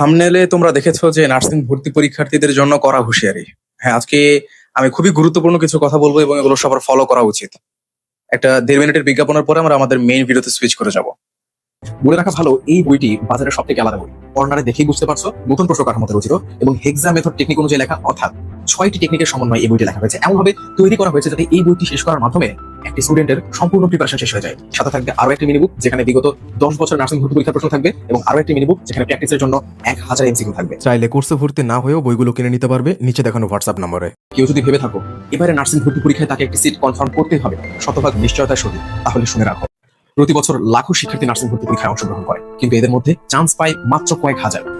থামনেলে তোমরা দেখেছ যে নার্সিং ভর্তি পরীক্ষার্থীদের জন্য করা হুঁশিয়ারি। হ্যাঁ আজকে আমি খুবই গুরুত্বপূর্ণ কিছু কথা বলব এবং এগুলো সবার ফলো করা উচিত। একটা দেড় মিনিটের বিজ্ঞাপনের পরে আমরা আমাদের মেইন ভিডিওতে সুইচ করে যাব। বলে রাখা ভালো এই বইটি বাজারে সব থেকে আলাদা বই। কর্নারে দেখেই বুঝতে পারছ নতুন প্রশ্ন কাঠামোতে রচিত এবং হেক্সা মেথড টেকনিক অনুযায়ী লেখা অর্থাৎ ছয়টি টেকনিকের সমন্বয়ে এই বইটি লেখা হয়েছে। এমন ভাবে তৈরি করা হয়েছে যাতে এই বইটি শেষ করার মাধ্যমে একটি স্টুডেন্টের সম্পূর্ণ প্রিপারেশন শেষ হয়ে যায়। সাথে থাকবে আরও একটি মিনিবুক যেখানে বিগত দশ বছর নার্সিং ভর্তি পরীক্ষার প্রশ্ন থাকবে এবং আরও একটি মিনিবুক যেখানে প্র্যাকটিসের জন্য এক হাজার এমসিকিউ থাকবে। চাইলে কোর্সে ভর্তি না হয়েও বইগুলো কিনে নিতে পারবে নিচে দেখানো হোয়াটসঅ্যাপ নম্বরে। কেউ যদি ভেবে থাকো এবারে নার্সিং ভর্তি পরীক্ষায় তাকে একটি সিট কনফার্ম করতেই হবে। শতভাগ নিশ্চয়তার সহিত। তাহলে শুনে রাখো। প্রতি বছর লাখো শিক্ষার্থী নার্সিং ভর্তি পরীক্ষায় অংশগ্রহণ করে, কিন্তু এদের মধ্যে চান্স পায় মাত্র কয়েক হাজার।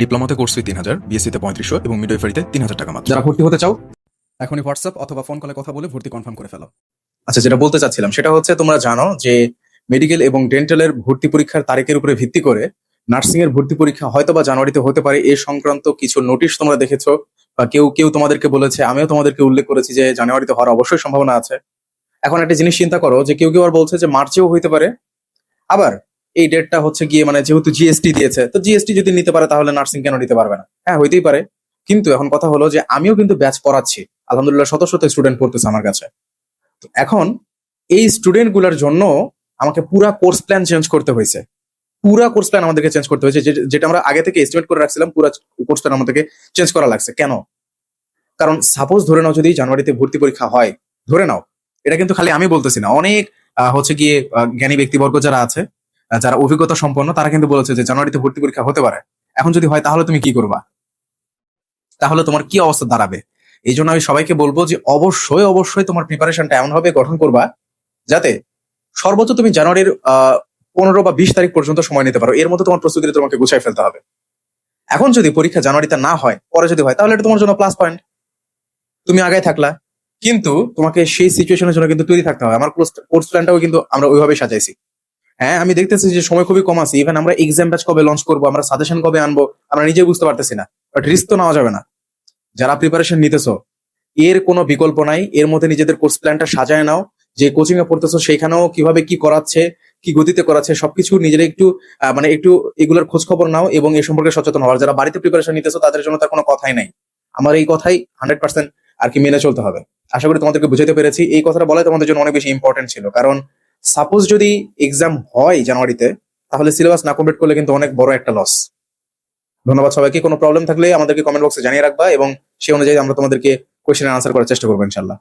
ডিপ্লোমাতে কোর্স ফি তিন হাজার বিএসসিতে পঁয়ত্রিশশো এবং মিডওয়াইফারিতে তিন হাজার টাকা মাত্র। যারা ভর্তি হতে চাও এখনই হোয়াটসঅ্যাপ অথবা ফোন কলে কথা বলে ভর্তি কনফার্ম করে ফেলো। আচ্ছা যেটা বলতে চাচ্ছিলাম সেটা হচ্ছে তোমরা জানো যে মেডিকেল এবং ডেন্টালের ভর্তি পরীক্ষার তারিখের উপরে ভিত্তি করে নার্সিং এর ভর্তি পরীক্ষা হয়তো বা জানুয়ারিতে হতে পারে। এ সংক্রান্ত কিছু নোটিশ তোমরা দেখেছ বা কেউ কেউ তোমাদেরকে বলেছে আমিও তোমাদেরকে উল্লেখ করেছি যে জানুয়ারিতে হওয়ার অবশ্যই সম্ভাবনা আছে। এখন একটা জিনিস চিন্তা করো যে কেউ কেউ আর বলছে যে মার্চেও হইতে পারে। আবার এই ডেটটা হচ্ছে গিয়ে মানে যেহেতু জিএসটি দিয়েছে, তো জিএসটি যদি নিতে পারে তাহলে নার্সিং কেন নিতে পারবে না? হ্যাঁ হইতেই পারে। কিন্তু এখন কথা হলো যে আমিও কিন্তু ব্যাচ পড়াচ্ছি। আলহামদুলিল্লাহ শত শত স্টুডেন্ট পড়তেছে আমার কাছে। তো এখন এই স্টুডেন্টগুলার জন্য আমাকে পুরা কোর্স প্ল্যান চেঞ্জ করতে হয়েছে। পুরা কোর্স প্ল্যান আমাদেরকে চেঞ্জ করতে হয়েছে। যেটা আমরা আগে থেকে এস্টিমেট করে রাখছিলাম, পুরা কোর্স প্ল্যান আমাদেরকে চেঞ্জ করা লাগছে। কেন? কারণ সাপোজ ধরে নাও যদি জানুয়ারিতে ভর্তি পরীক্ষা হয়, ধরে নাও, এটা কিন্তু খালি আমি বলতেছি না। অনেক হচ্ছে গিয়ে জ্ঞানী ব্যক্তিবর্গ যারা আছে যারা অভিজ্ঞতা সম্পন্ন, তারা কিন্তু বলেছে যে জানুয়ারিতে ভর্তি পরীক্ষা হতে পারে। এখন যদি হয়, তাহলে তুমি কি করবা? তাহলে তোমার কি অবস্থা দাঁড়াবে? এই জন্য আমি সবাইকে বলব যে অবশ্যই অবশ্যই তোমার প্রিপারেশনটা এমন ভাবে গঠন করবা যাতে সর্বোচ্চ তুমি জানুয়ারির পনেরো বা বিশ তারিখ পর্যন্ত সময় নিতে পারো। এর মধ্যে তোমার প্রস্তুতি তোমাকে গুছাই ফেলতে হবে। এখন যদি পরীক্ষা জানুয়ারিতে না হয়, পরে যদি হয়, তাহলে এটা তোমার জন্য প্লাস পয়েন্ট তুমি আগায় থাকলা, কিন্তু তোমাকে সেই সিচুয়েশনের জন্য কিন্তু তৈরি থাকতে হবে। আমার কোর্স প্ল্যানটাও কিন্তু আমরা ওইভাবে সাজাইছি। হ্যাঁ আমি দেখতেছি যে সময় খুবই কম আছে। ইভেন আমরা এক্সাম ব্যাচ কবে লঞ্চ করব, আমরা সাজেশন কবে আনব, আমরা নিজে বুঝতে পারতেছি না। বাট রিস্ক তো নেওয়া যাবে না। যারা প্রিপারেশন নিতেছো, এর কোনো বিকল্প নাই। এর মধ্যে নিজেদের কোর্স প্ল্যানটা সাজায় নাও। যে কোচিং এ পড়তেছো সেখানেও কীভাবে কি করাচ্ছে, কি গতিতে করাচ্ছে, সবকিছু নিজেরা একটু মানে একটু এগুলোর খোঁজ খবর নাও এবং এ সম্পর্কে সচেতন হওয়ার যারা বাড়িতে প্রিপারেশন নিতেছো, তাদের জন্য তার কোনো কথাই নাই। আমার এই কথাই হান্ড্রেড পার্সেন্ট আর কি মেনে চলতে হবে। আশা করি তোমাদেরকে বুঝাতে পেরেছি। এই কথাটা বলাই তোমাদের জন্য অনেক বেশি ইম্পর্টেন্ট ছিল। কারণ সাপোজ যদি এক্সাম হয় জানুয়ারিতে, তাহলে সিলেবাস না কমপ্লিট করলে কিন্তু অনেক বড় একটা লস ধন্যবাদ সবাইকে। কোনো প্রবলেম থাকলে আমাদেরকে কমেন্ট বক্সে জানিয়ে রাখবা এবং সেই অনুযায়ী আমরা তোমাদেরকে কোয়েশ্চেন আনসার করার চেষ্টা করব ইনশাল্লাহ।